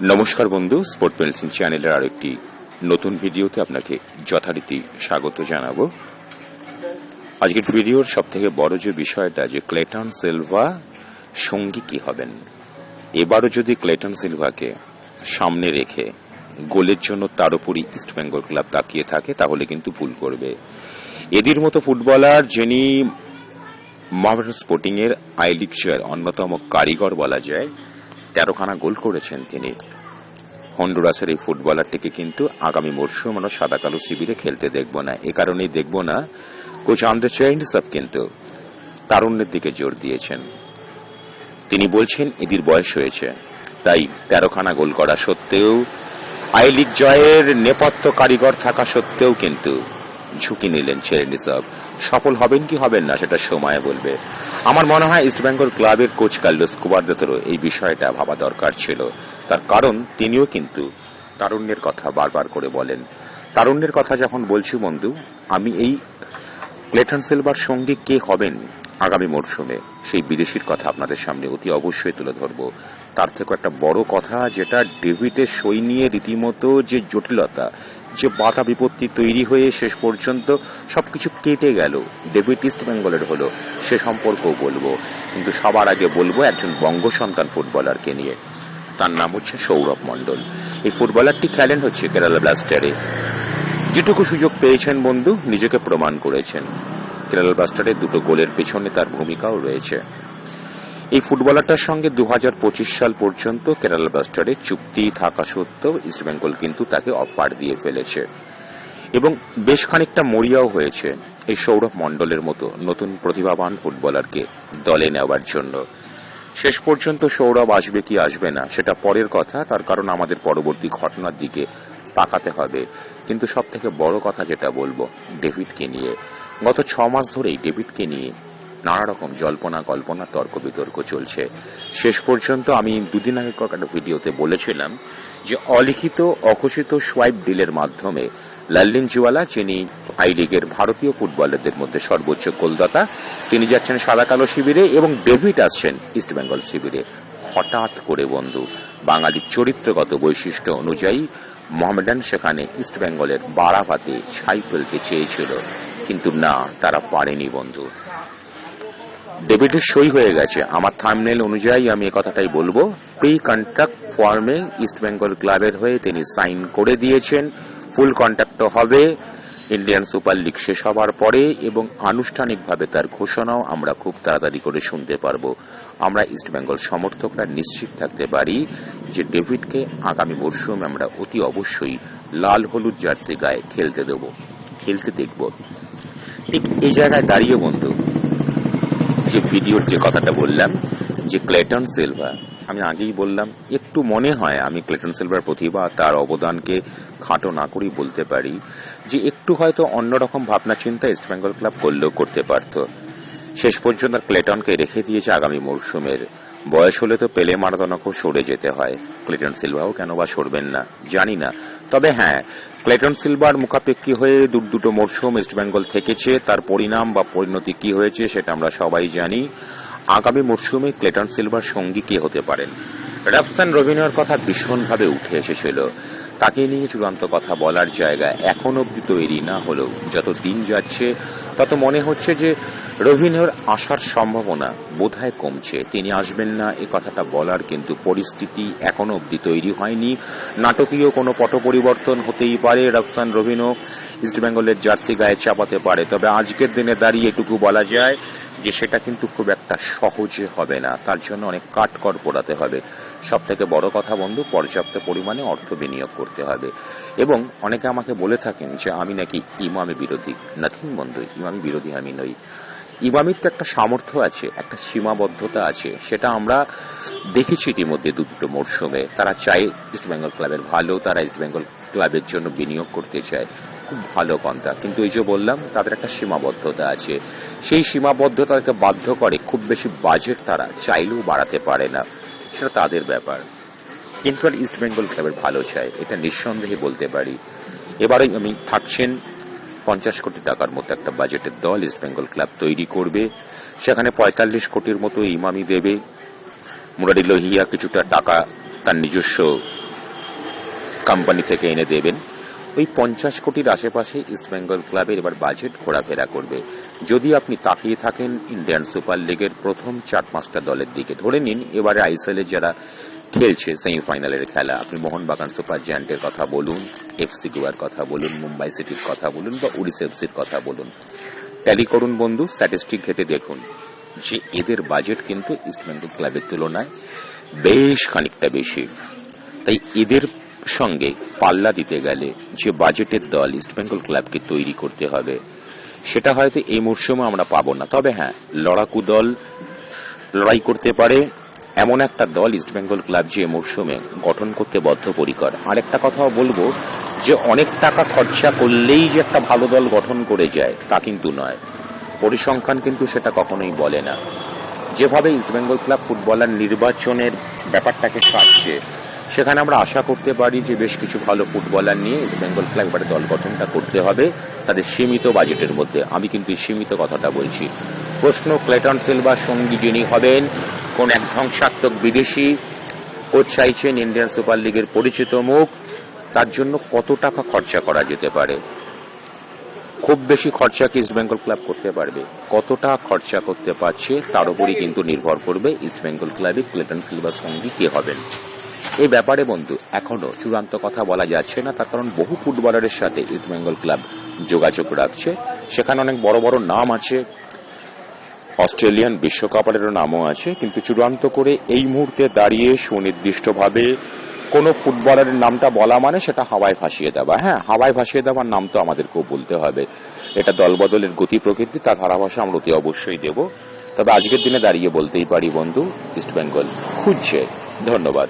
নমস্কার বন্ধু sport pencil চ্যানেলের আরেকটি নতুন ভিডিওতে আপনাকে যথারীতি স্বাগত জানাব। আজকের ভিডিওর সব থেকে বড় যে বিষয়টা, যে ক্লেটন সিলভা সঙ্গী কি হবেন? এবারও যদি ক্লেটন সিলভাকে সামনে রেখে গোলের জন্য তার উপরই ইস্টবেঙ্গল ক্লাব তাকিয়ে থাকে, তাহলে কিন্তু ভুল করবে। এদের মতো ফুটবলার যিনি মহারাষ্ট্র স্পোর্টিং এর আই লিগ অন্যতম কারিগর বলা যায় তেরোখানা গোল করেছেন তিনি। হন্ডুরাসের এই ফুটবলারটিকে কিন্তু আগামী মরশুম আমরা সাদা কালো শিবিরে খেলতে দেখব না। এ কারণেই দেখব না, কোচ আন্দ্রে চেন্ডসব কিন্তু তারুণ্যের দিকে জোর দিয়েছেন। তিনি বলছেন, এদের বয়স হয়েছে, তাই তেরোখানা গোল করা সত্ত্বেও আই লিগ জয়ের নেপথ্য কারিগর থাকা সত্ত্বেও কিন্তু ঝুঁকি নিলেন চেরেনিসব সফল হবেন কি হবেন না সেটা সময় বলবে। আমার মনে হয় ইস্টবেঙ্গল ক্লাবের কোচ কার্লোস কুবারদেতেরও এই বিষয়টা ভাবা দরকার ছিল। তার কারণ তিনিও কিন্তু তারুণ্যের কথা বারবার করে বলেন। তারুণ্যের কথা যখন বলছি বন্ধু, আমি এই ক্লেটন সিলভার সঙ্গে কে হবেন আগামী মরশুমে? সেই বিদেশির কথা আপনাদের সামনে অতি অবশ্যই তুলে ধরব। তার থেকে একটা বড় কথা, যেটা ডেভিডের সই নিয়ে রীতিমতো যে জটিলতা, যে বাধা বিপত্তি তৈরি হয়ে শেষ পর্যন্ত সবকিছু কেটে গেল। ডেভিড ইস্ট বেঙ্গলের হলো, সে সম্পর্কেও বলব। কিন্তু সবার আগে বলব একজন বঙ্গ সন্তান ফুটবলারকে নিয়ে। তার নাম হচ্ছে সৌরভ মণ্ডল। এই ফুটবলারটি খেলেন হচ্ছে কেরালা ব্লাস্টারে যেটুকু সুযোগ পেয়েছেন বন্ধু, নিজেকে প্রমাণ করেছেন। কেরালা ব্লাস্টারে দুটো গোলের পেছনে তার ভূমিকাও রয়েছে। এই ফুটবলারটার সঙ্গে দু হাজার পঁচিশ সাল পর্যন্ত কেরালা ব্লাস্টারে চুক্তি থাকা সত্ত্বেও ইস্টবেঙ্গল কিন্তু তাকে অফার দিয়ে ফেলেছে। এবং বেশ খানিকটা মরিয়াও হয়েছে এই সৌরভ মণ্ডলের মতো নতুন প্রতিভাবান ফুটবলারকে দলে নেওয়ার জন্য। শেষ পর্যন্ত সৌরভ আসবে কি আসবে না, সেটা পরের কথা, তার কারণ আমাদের পরবর্তী ঘটনার দিকে তাকাতে হবে। কিন্তু সব থেকে বড় কথা যেটা বলব, ডেভিডকে নিয়ে। গত ছ মাস ধরেই ডেভিডকে নিয়ে নানা রকম জল্পনা, কল্পনা, তর্ক বিতর্ক চলছে। শেষ পর্যন্ত আমি দুদিন আগে একটা ভিডিওতে বলেছিলাম যে অলিখিত, অঘোষিত সোয়াইপ ডিলের মাধ্যমে লাল্লিন জিওয়ালা যিনি আই লিগের ভারতীয় ফুটবলারদের মধ্যে সর্বোচ্চ গোলদাতা তিনি যাচ্ছেন সাদা কালো শিবিরে এবং ডেভিড আসছেন ইস্টবেঙ্গল শিবিরে। হঠাৎ করে, বন্ধু বাঙালির চরিত্রগত বৈশিষ্ট্য অনুযায়ী মোহামেডান সেখানে ইস্টবেঙ্গলের বাড়াভাতে ছাই ফেলতে চেয়েছিল। কিন্তু না, তারা পারেনি, বন্ধু। ডেভিডের সই হয়ে গেছে। আমার থামনেল অনুযায়ী আমি কথাটাই বলব। প্রি কন্ট্রাক্ট ফর্মে ইস্টবেঙ্গল ক্লাবের হয়ে তিনি সাইন করে দিয়েছেন। ফুল কন্ট্রাক্ট হবে। ইন্ডিয়ান সুপার লিগ শেষ হওয়ার পরে এবং আনুষ্ঠানিকভাবে তার ঘোষণাও আমরা খুব তাড়াতাড়ি করে শুনতে পারব। আমরা ইস্টবেঙ্গল সমর্থকরা নিশ্চিত থাকতে পারি যে ডেভিডকে আগামী মরশুমে আমরা অতি অবশ্যই লাল হলুদ জার্সি গায়ে খেলতে দেব। খেলতে দেখব। ঠিক এই জায়গায় দাঁড়িয়ে বন্ধু। যে ভিডিওর যে কথাটা বললাম, যে ক্লেটন সিলভা আমি আগেই বললাম, একটু মনে হয় আমি ক্লেটন সিলভার প্রতিভা, তার অবদানকে খাটো না করেই বলতে পারি, যে একটু হয়তো অন্যরকম ভাবনা চিন্তা ইস্টবেঙ্গল ক্লাব করলেও করতে পারত। শেষ পর্যন্ত ক্লেটনকে রেখে দিয়েছে আগামী মরশুমের বয়স হলে তো পেলে মারাদোনাকেও সরে যেতে হয়। ক্লেটন সিলভাও কেন বা সরবেন না? জানি না। তবে হ্যাঁ ক্লেটন সিলভার মুখাপেক্ষি হয়ে দু, দুটো মরশুম ইস্টবেঙ্গল থেকেছে। তার পরিণাম বা পরিণতি কি হয়েছে সেটা আমরা সবাই জানি। আগামী মরশুমে ক্লেটন সিলভার সঙ্গী কে হতে পারেন? রাফসান রবিনের কথা ভীষণভাবে উঠে এসেছিল। তাকে নিয়ে চূড়ান্ত কথা বলার জায়গা এখন অব্দি তৈরি না হলেও যত দিন যাচ্ছে, তত মনে হচ্ছে যে রবিনের আসার সম্ভাবনা বোধহয় কমছে। তিনি আসবেন না, এ কথাটা বলার কিন্তু পরিস্থিতি এখনও অব্দি তৈরি হয়নি। নাটকীয় কোনো পট পরিবর্তন হতেই পারে রফসান রবিনও ইস্টবেঙ্গলের জার্সি গায়ে চাপাতে পারে। তবে আজকের দিনে দাঁড়িয়ে এটুকু বলা যায় যে সেটা কিন্তু খুব একটা সহজে হবে না। তার জন্য অনেক কাঠকর পোড়াতে হবে। সব থেকে বড় কথা বন্ধু, পর্যাপ্ত পরিমাণে অর্থ বিনিয়োগ করতে হবে। এবং অনেকে আমাকে বলে থাকেন যে, আমি নাকি ইমামি বিরোধী। নাথিং বন্ধু, ইমামি বিরোধী আমি নই। ইমামির তো একটা সামর্থ্য আছে, একটা সীমাবদ্ধতা আছে। সেটা আমরা দেখেছি ইতিমধ্যে দু দুটো মরশুমে। তারা চায় ইস্টবেঙ্গল ক্লাবের ভালো, তারা ইস্টবেঙ্গল ক্লাবের জন্য বিনিয়োগ করতে চায়। খুব ভালো কন্থা কিন্তু এই যে বললাম, তাদের একটা সীমাবদ্ধতা আছে। সেই সীমাবদ্ধতাকে বাধ্য করে খুব বেশি বাজেট তারা চাইলেও বাড়াতে পারে না। সেটা তাদের ব্যাপার। কিন্তু আর ইস্ট বেঙ্গল ক্লাবের ভালো চায় এটা নিঃসন্দেহে বলতে পারি। এবারে আমি থাকছেন পঞ্চাশ কোটি টাকার মতো একটা বাজেটের দল ইস্ট বেঙ্গল ক্লাব তৈরি করবে। সেখানে পঁয়তাল্লিশ কোটির মতো ইমামি দেবে। মুরারি লোহিয়া কিছুটা টাকা তার নিজস্ব কোম্পানি থেকে এনে দেবেন। ওই পঞ্চাশ কোটির আশেপাশে ইস্টবেঙ্গল ক্লাবের এবার বাজেট ঘোরাফেরা করবে। যদি আপনি তাকিয়ে থাকেন ইন্ডিয়ান সুপার লিগের প্রথম চার পাঁচটা দলের দিকে ধরে নিন, এবারে আইসিএল যারা খেলছে সেমিফাইনালের খেলা, আপনি মোহনবাগান সুপার জায়ান্টের কথা বলুন এফসি গোয়ার কথা বলুন মুম্বাই সিটির কথা বলুন বা উড়িষ্যা এফসির কথা বলুন ট্যালি করুন বন্ধু স্ট্যাটিস্টিক ঘেটে দেখুন যে এদের বাজেট কিন্তু ইস্টবেঙ্গল ক্লাবের তুলনায় বেশ খানিকটা বেশি। তাই এদের সঙ্গে পাল্লা দিতে গেলে যে বাজেটের দল ইস্টবেঙ্গল ক্লাবকে তৈরি করতে হবে, সেটা হয়তো এই মরশুমে আমরা পাবো না। তবে হ্যাঁ লড়াকু দল লড়াই করতে পারে, এমন একটা দল ইস্টবেঙ্গল ক্লাব যে মরশুমে গঠন করতে বদ্ধপরিকর। আরেকটা কথাও বলব যে অনেক টাকা খরচা করলেই যে একটা ভালো দল গঠন করে যায়, তা কিন্তু নয়। পরিসংখ্যান কিন্তু সেটা কখনোই বলে না। যেভাবে ইস্টবেঙ্গল ক্লাব ফুটবলার নির্বাচনের ব্যাপারটাকে সারছে সেখানে আমরা আশা করতে পারি যে বেশ কিছু ভালো ফুটবলার নিয়ে ইস্টবেঙ্গল ক্লাব এবারে দল গঠনটা করতে হবে, তাদের সীমিত বাজেটের মধ্যে। আমি কিন্তু সীমিত কথাটা বলছি। প্রশ্ন, ক্লেটন সিলভার সঙ্গী যিনি হবেন, কোন এক ধ্বংসাত্মক বিদেশি কোচ চাইছেন ইন্ডিয়ান সুপার লিগের পরিচিত মুখ, তার জন্য কত টাকা খরচা করা যেতে পারে? খুব বেশি খরচা কি ইস্টবেঙ্গল ক্লাব করতে পারবে? কতটা খরচা করতে পারছে, তার উপরই কিন্তু নির্ভর করবে ইস্টবেঙ্গল ক্লাবে ক্লেটন সিলভার সঙ্গী কে হবেন। এই ব্যাপারে বন্ধু, এখনও চূড়ান্ত কথা বলা যাচ্ছে না, তার কারণ বহু ফুটবলারের সাথে ইস্টবেঙ্গল ক্লাব যোগাযোগ রাখছে। সেখানে অনেক বড় বড় নাম আছে। অস্ট্রেলিয়ান বিশ্বকাপেরও নামও আছে, কিন্তু চূড়ান্ত করে এই মুহূর্তে দাঁড়িয়ে সুনির্দিষ্টভাবে কোনো ফুটবলারের নামটা বলা মানে সেটা হাওয়ায় ভাসিয়ে দেওয়া। হ্যাঁ হাওয়ায় ভাসিয়ে দেওয়ার নাম তো আমাদেরকেও বলতে হবে। এটা দলবদলের গতি প্রকৃতি, তার ধারাভাষা আমরা অতি অবশ্যই দেব। তবে আজকের দিনে দাঁড়িয়ে বলতেই পারি বন্ধু ইস্টবেঙ্গল খুঁজছে। ধন্যবাদ।